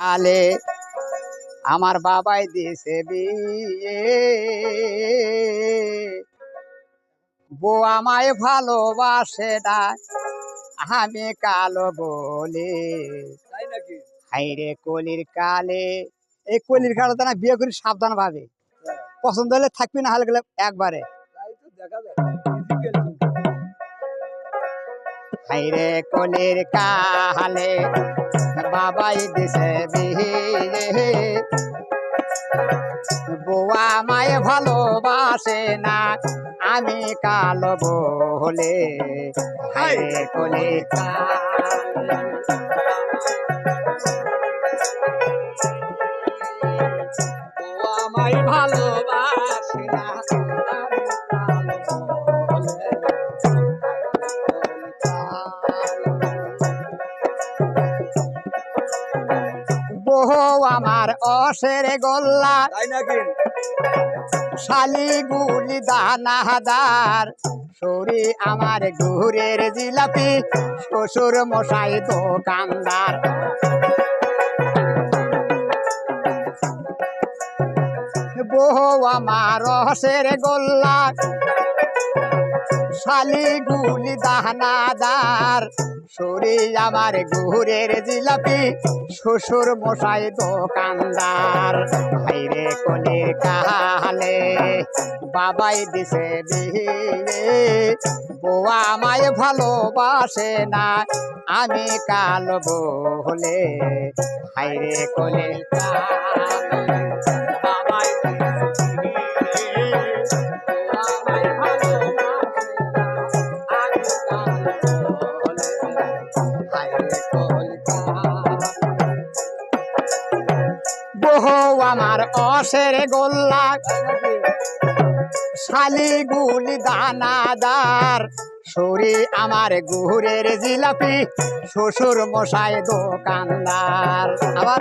আলে আমার বাবাই দিছে বিয়ে। বউ আমায় ভালোবাসে না আমি কালো বলে। হাইরে কলির কালে এই কলির কালে তো না বিয়ে করি সাবধান ভাবে পছন্দ হলে থাকবি না হলে গেলে একবারে। দেখা যায়। হাইরে কলির কালে বাবাই দিছে বিয়ে বউয়া মায় ভালোবাসে না আমি কাল বলে হাইরে কলির কালে আমার অসের গোল্লা। শালি গুলি দানাদার সরি আমার গুরের জিলাপি শ্বশুর মশাই দোকানদার। বহু আমার রসের গোল্লা। শালি গুলি দানাদার সরি আমার গুরের জিলাপি, শ্বশুর মশাই দোকানদার। কলির কালে বাবাই দিছে বিয়ে বউয়া আমায় ভালোবাসে না, আমি কাল বলে হাইরে কলির কালে আমার অসের গোল্লা শালিগুলি দানাদার। শরি আমার গুহুরের জিলাপি শ্বশুর মশাই দোকানদার। আবার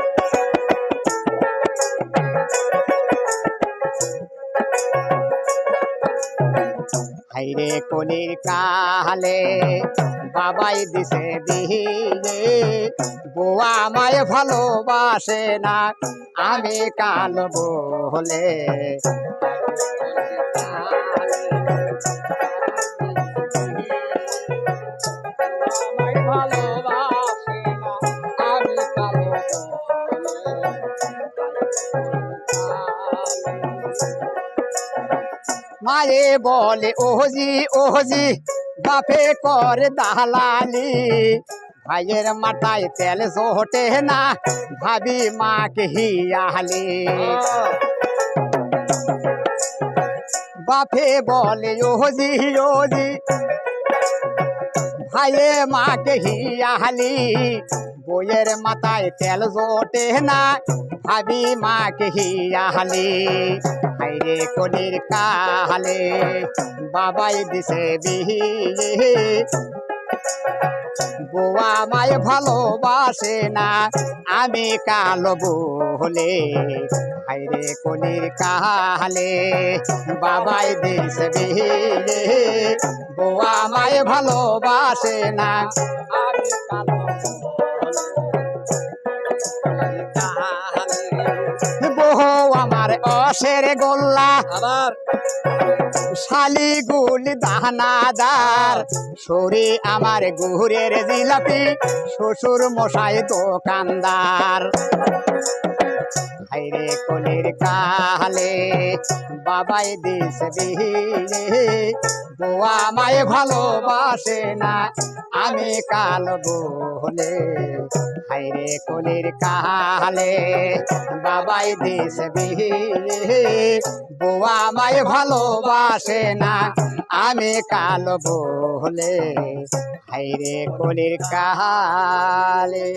হাইরে কলির কালে বাবাই দিছে দিয়ে বোয়া আমায় ভালোবাসে না আমি কাল বলে। মায়ে বলে ওহজি ওহজি বাপে করে দালালি ভাইয়ের মাথায় তেল জোটে না ভাবি মাকে হিয়ালি বাপে বলে ওহজি ওজি ভাইয়ে মাকে হিয়ালি, বইয়ের মাথায় তেল জোটে না, ভাবি মাকে হিয়ালি। হাইরে কলির কালে বাবাই দিছে বিয়ে বউয়া মায় ভালোবাসে না, আমি কালো বলে হাইরে কলির কালে বাবাই দিছে বিয়ে বউয়া মায় ভালোবাসে না। আমি বহু আমার অসের গোল্লা। আবার? শালি গুলি দানাদার সরি আমার গুহুরের জিলাপি শ্বশুর মশাই দোকানদার। হাইরে কলির কালে বাবাই দিস বিয়ে বোয়া মায় ভালোবাসে না, আমি কাল বলে। হাইরে কলির কালে বাবাই দিস বিয়ে বোয়া মায় ভালোবাসে না, আমি কাল বলে। হাইরে কলির কালে